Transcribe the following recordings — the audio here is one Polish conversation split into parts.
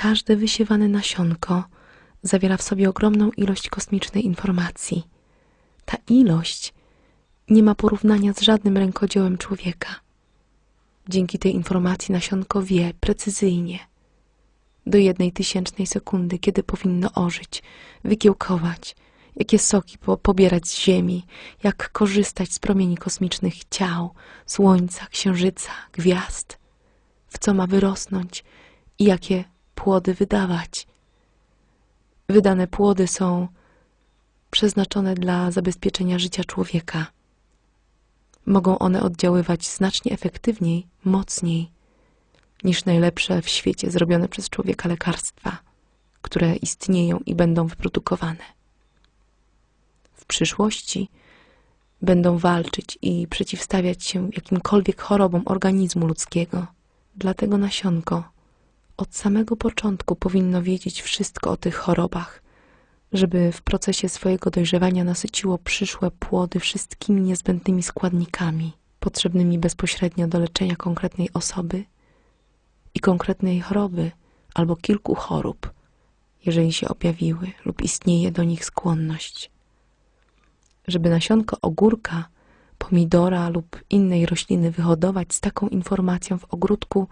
Każde wysiewane nasionko zawiera w sobie ogromną ilość kosmicznej informacji. Ta ilość nie ma porównania z żadnym rękodziełem człowieka. Dzięki tej informacji nasionko wie precyzyjnie, do jednej tysięcznej sekundy, kiedy powinno ożyć, wykiełkować, jakie soki po pobierać z ziemi, jak korzystać z promieni kosmicznych ciał, słońca, księżyca, gwiazd, w co ma wyrosnąć i jakie płody wydawać. Wydane płody są przeznaczone dla zabezpieczenia życia człowieka. Mogą one oddziaływać znacznie efektywniej, mocniej niż najlepsze w świecie zrobione przez człowieka lekarstwa, które istnieją i będą wyprodukowane. W przyszłości będą walczyć i przeciwstawiać się jakimkolwiek chorobom organizmu ludzkiego. Dlatego nasionko od samego początku powinno wiedzieć wszystko o tych chorobach, żeby w procesie swojego dojrzewania nasyciło przyszłe płody wszystkimi niezbędnymi składnikami potrzebnymi bezpośrednio do leczenia konkretnej osoby i konkretnej choroby albo kilku chorób, jeżeli się objawiły lub istnieje do nich skłonność. Żeby nasionko ogórka, pomidora lub innej rośliny wyhodować z taką informacją w ogródku,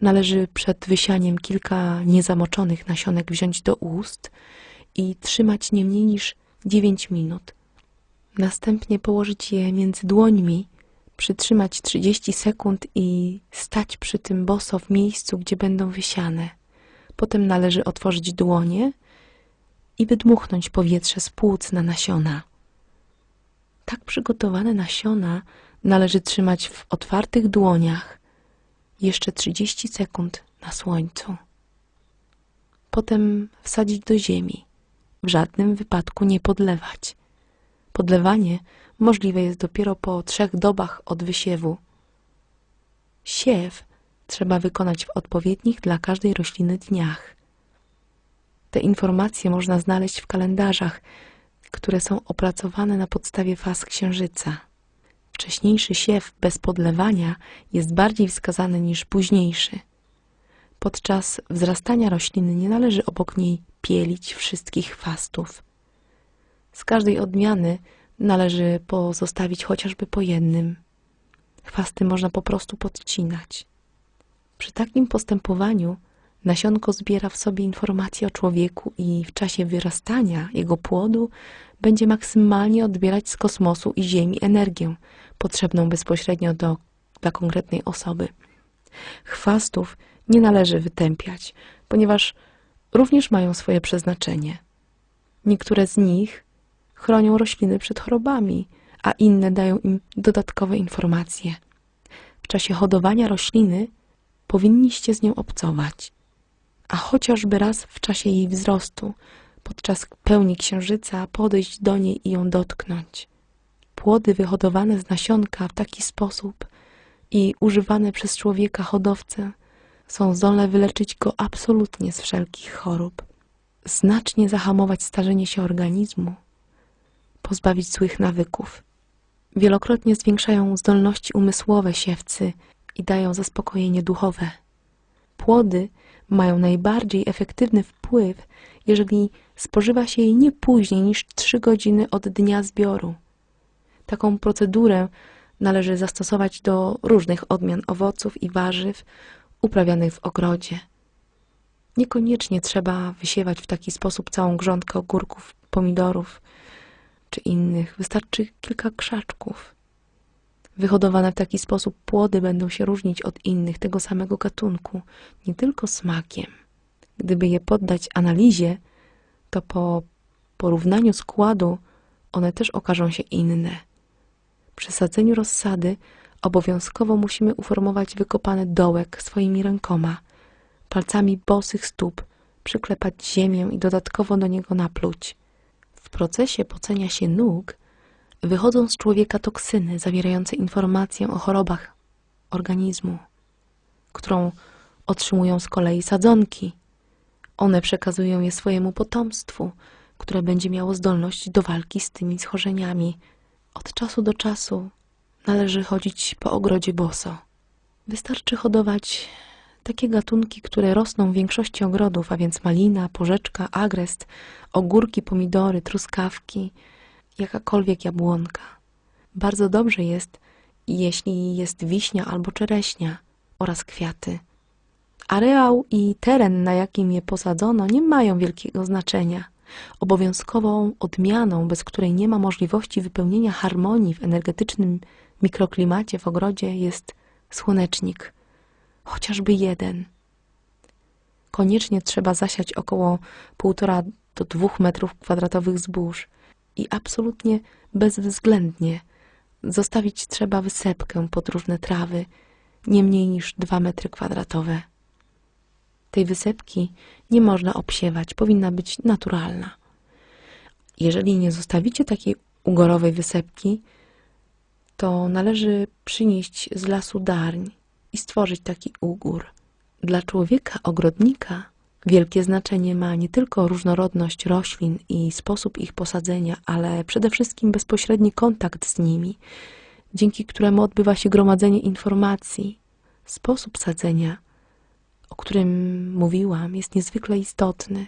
należy przed wysianiem kilka niezamoczonych nasionek wziąć do ust i trzymać nie mniej niż 9 minut. Następnie położyć je między dłońmi, przytrzymać 30 sekund i stać przy tym boso w miejscu, gdzie będą wysiane. Potem należy otworzyć dłonie i wydmuchnąć powietrze z płuc na nasiona. Tak przygotowane nasiona należy trzymać w otwartych dłoniach jeszcze 30 sekund na słońcu. Potem wsadzić do ziemi. W żadnym wypadku nie podlewać. Podlewanie możliwe jest dopiero po trzech dobach od wysiewu. Siew trzeba wykonać w odpowiednich dla każdej rośliny dniach. Te informacje można znaleźć w kalendarzach, które są opracowane na podstawie faz księżyca. Wcześniejszy siew bez podlewania jest bardziej wskazany niż późniejszy. Podczas wzrastania rośliny nie należy obok niej pielić wszystkich fastów. Z każdej odmiany należy pozostawić chociażby po jednym. Chwasty można po prostu podcinać. Przy takim postępowaniu nasionko zbiera w sobie informacje o człowieku i w czasie wyrastania jego płodu będzie maksymalnie odbierać z kosmosu i Ziemi energię potrzebną bezpośrednio do, dla konkretnej osoby. Chwastów nie należy wytępiać, ponieważ również mają swoje przeznaczenie. Niektóre z nich chronią rośliny przed chorobami, a inne dają im dodatkowe informacje. W czasie hodowania rośliny powinniście z nią obcować, a chociażby raz w czasie jej wzrostu, podczas pełni księżyca, podejść do niej i ją dotknąć. Płody wyhodowane z nasionka w taki sposób i używane przez człowieka hodowcę są zdolne wyleczyć go absolutnie z wszelkich chorób, znacznie zahamować starzenie się organizmu, pozbawić złych nawyków. Wielokrotnie zwiększają zdolności umysłowe siewcy i dają zaspokojenie duchowe. Płody mają najbardziej efektywny wpływ, jeżeli spożywa się je nie później niż 3 godziny od dnia zbioru. Taką procedurę należy zastosować do różnych odmian owoców i warzyw uprawianych w ogrodzie. Niekoniecznie trzeba wysiewać w taki sposób całą grządkę ogórków, pomidorów czy innych. Wystarczy kilka krzaczków. Wyhodowane w taki sposób płody będą się różnić od innych tego samego gatunku, nie tylko smakiem. Gdyby je poddać analizie, to po porównaniu składu one też okażą się inne. Przy sadzeniu rozsady obowiązkowo musimy uformować wykopany dołek swoimi rękoma, palcami bosych stóp, przyklepać ziemię i dodatkowo do niego napluć. W procesie pocenia się nóg wychodzą z człowieka toksyny zawierające informacje o chorobach organizmu, którą otrzymują z kolei sadzonki. One przekazują je swojemu potomstwu, które będzie miało zdolność do walki z tymi schorzeniami. Od czasu do czasu należy chodzić po ogrodzie boso. Wystarczy hodować takie gatunki, które rosną w większości ogrodów, a więc malina, porzeczka, agrest, ogórki, pomidory, truskawki, jakakolwiek jabłonka. Bardzo dobrze jest, jeśli jest wiśnia albo czereśnia oraz kwiaty. Areał i teren, na jakim je posadzono, nie mają wielkiego znaczenia. Obowiązkową odmianą, bez której nie ma możliwości wypełnienia harmonii w energetycznym mikroklimacie w ogrodzie, jest słonecznik. Chociażby jeden. Koniecznie trzeba zasiać około 1,5 do 2 metrów kwadratowych zbóż i absolutnie bezwzględnie zostawić trzeba wysepkę pod różne trawy, nie mniej niż 2 metry kwadratowe. Tej wysepki nie można obsiewać, powinna być naturalna. Jeżeli nie zostawicie takiej ugorowej wysepki, to należy przynieść z lasu darń i stworzyć taki ugór. Dla człowieka ogrodnika wielkie znaczenie ma nie tylko różnorodność roślin i sposób ich posadzenia, ale przede wszystkim bezpośredni kontakt z nimi, dzięki któremu odbywa się gromadzenie informacji. Sposób sadzenia, o którym mówiłam, jest niezwykle istotny.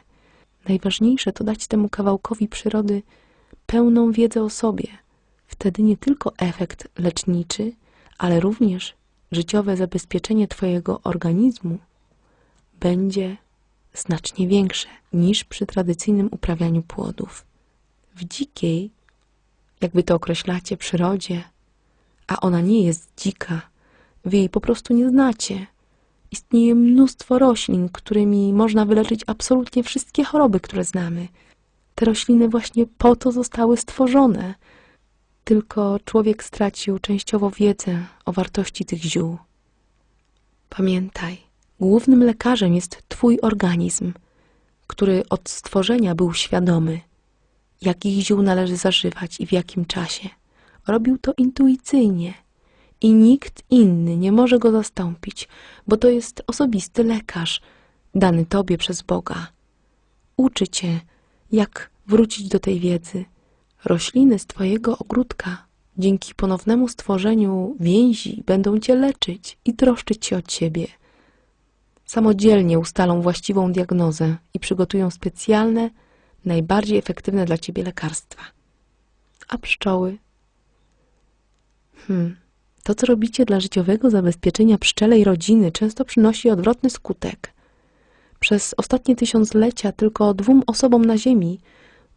Najważniejsze to dać temu kawałkowi przyrody pełną wiedzę o sobie. Wtedy nie tylko efekt leczniczy, ale również życiowe zabezpieczenie Twojego organizmu będzie znacznie większe niż przy tradycyjnym uprawianiu płodów. W dzikiej, jakby to określacie, przyrodzie, a ona nie jest dzika, wy jej po prostu nie znacie. Istnieje mnóstwo roślin, którymi można wyleczyć absolutnie wszystkie choroby, które znamy. Te rośliny właśnie po to zostały stworzone. Tylko człowiek stracił częściowo wiedzę o wartości tych ziół. Pamiętaj, głównym lekarzem jest Twój organizm, który od stworzenia był świadomy, jakich ziół należy zażywać i w jakim czasie. Robił to intuicyjnie i nikt inny nie może go zastąpić, bo to jest osobisty lekarz, dany Tobie przez Boga. Uczy Cię, jak wrócić do tej wiedzy. Rośliny z Twojego ogródka dzięki ponownemu stworzeniu więzi będą Cię leczyć i troszczyć się o Ciebie. Samodzielnie ustalą właściwą diagnozę i przygotują specjalne, najbardziej efektywne dla Ciebie lekarstwa. A pszczoły? Hmm. To, co robicie dla życiowego zabezpieczenia pszczelej rodziny, często przynosi odwrotny skutek. Przez ostatnie tysiąclecia tylko dwóm osobom na Ziemi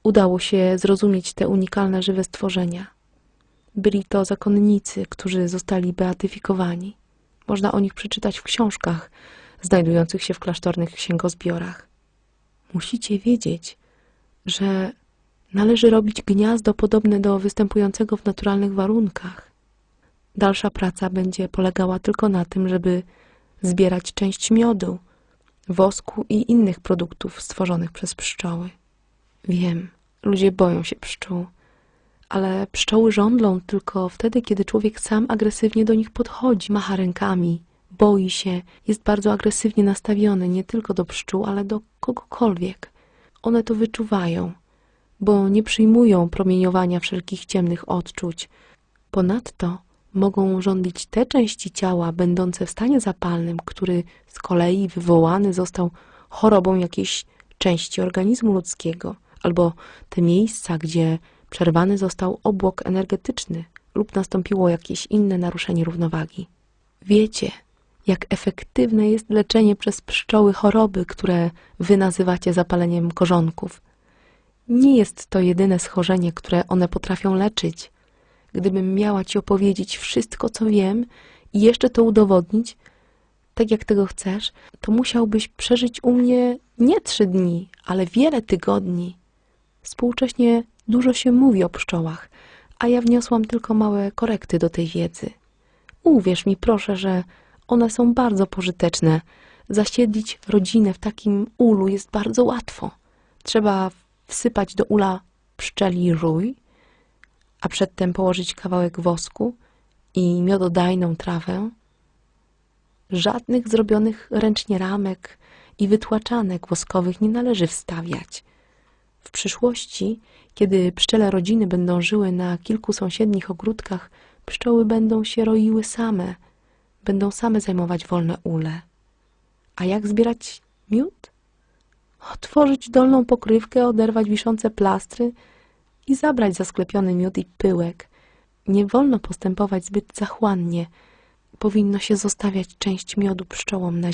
udało się zrozumieć te unikalne żywe stworzenia. Byli to zakonnicy, którzy zostali beatyfikowani. Można o nich przeczytać w książkach znajdujących się w klasztornych księgozbiorach. Musicie wiedzieć, że należy robić gniazdo podobne do występującego w naturalnych warunkach. Dalsza praca będzie polegała tylko na tym, żeby zbierać część miodu, wosku i innych produktów stworzonych przez pszczoły. Wiem, ludzie boją się pszczół, ale pszczoły żądlą tylko wtedy, kiedy człowiek sam agresywnie do nich podchodzi, macha rękami, boi się, jest bardzo agresywnie nastawiony nie tylko do pszczół, ale do kogokolwiek. One to wyczuwają, bo nie przyjmują promieniowania wszelkich ciemnych odczuć. Ponadto mogą żądlić te części ciała będące w stanie zapalnym, który z kolei wywołany został chorobą jakiejś części organizmu ludzkiego, albo te miejsca, gdzie przerwany został obłok energetyczny lub nastąpiło jakieś inne naruszenie równowagi. Wiecie, jak efektywne jest leczenie przez pszczoły choroby, które wy nazywacie zapaleniem korzonków. Nie jest to jedyne schorzenie, które one potrafią leczyć. Gdybym miała ci opowiedzieć wszystko, co wiem i jeszcze to udowodnić, tak jak tego chcesz, to musiałbyś przeżyć u mnie nie trzy dni, ale wiele tygodni. Współcześnie dużo się mówi o pszczołach, a ja wniosłam tylko małe korekty do tej wiedzy. Uwierz mi proszę, że one są bardzo pożyteczne. Zasiedlić rodzinę w takim ulu jest bardzo łatwo. Trzeba wsypać do ula pszczeli rój, a przedtem położyć kawałek wosku i miododajną trawę. Żadnych zrobionych ręcznie ramek i wytłaczanek woskowych nie należy wstawiać. W przyszłości, kiedy pszczele rodziny będą żyły na kilku sąsiednich ogródkach, pszczoły będą się roiły same, będą same zajmować wolne ule. A jak zbierać miód? Otworzyć dolną pokrywkę, oderwać wiszące plastry i zabrać zasklepiony miód i pyłek. Nie wolno postępować zbyt zachłannie. Powinno się zostawiać część miodu pszczołom na